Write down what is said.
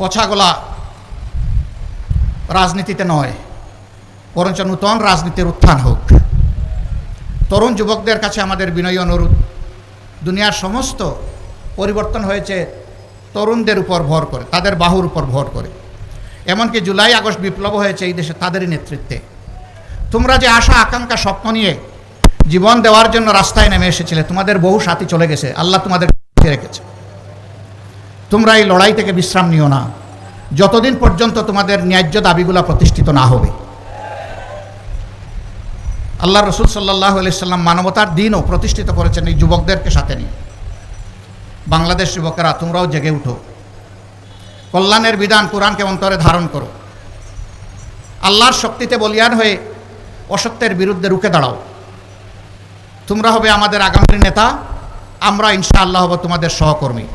পছাগোলা রাজনীতিতে নয়, বরঞ্চ নূতন রাজনীতির উত্থান হোক। তরুণ যুবকদের কাছে আমাদের বিনয়ী অনুরোধ, দুনিয়ার সমস্ত পরিবর্তন হয়েছে তরুণদের উপর ভর করে, তাদের বাহুর উপর ভর করে। এমনকি জুলাই, আগস্ট বিপ্লব হয়েছে এই দেশে তাদেরই নেতৃত্বে। তোমরা যে আশা, আকাঙ্ক্ষা, স্বপ্ন নিয়ে জীবন দেওয়ার জন্য রাস্তায় নেমে এসেছিলে, তোমাদের বহু সাথী চলে গেছে, আল্লাহ তোমাদের রেখেছে। তোমরা এই লড়াই থেকে বিশ্রাম নিও না। যতদিন পর্যন্ত তোমাদের ন্যায্য দাবিগুলো প্রতিষ্ঠিত না হবে। আল্লাহ রসুল সাল্লাহ সাল্লাম মানবতার দিনও প্রতিষ্ঠিত করেছেন এই যুবকদেরকে সাথে নিয়ে। বাংলাদেশ যুবকেরা, তোমরাও জেগে উঠো। কল্যাণের বিধান কোরআনকে অন্তরে ধারণ করো। আল্লাহর শক্তিতে বলিয়ান হয়ে অসত্যের বিরুদ্ধে রুখে দাঁড়াও। তোমরা হবে আমাদের আগামীর নেতা, আমরা ইনশাআল্লাহ হব তোমাদের সহকর্মী।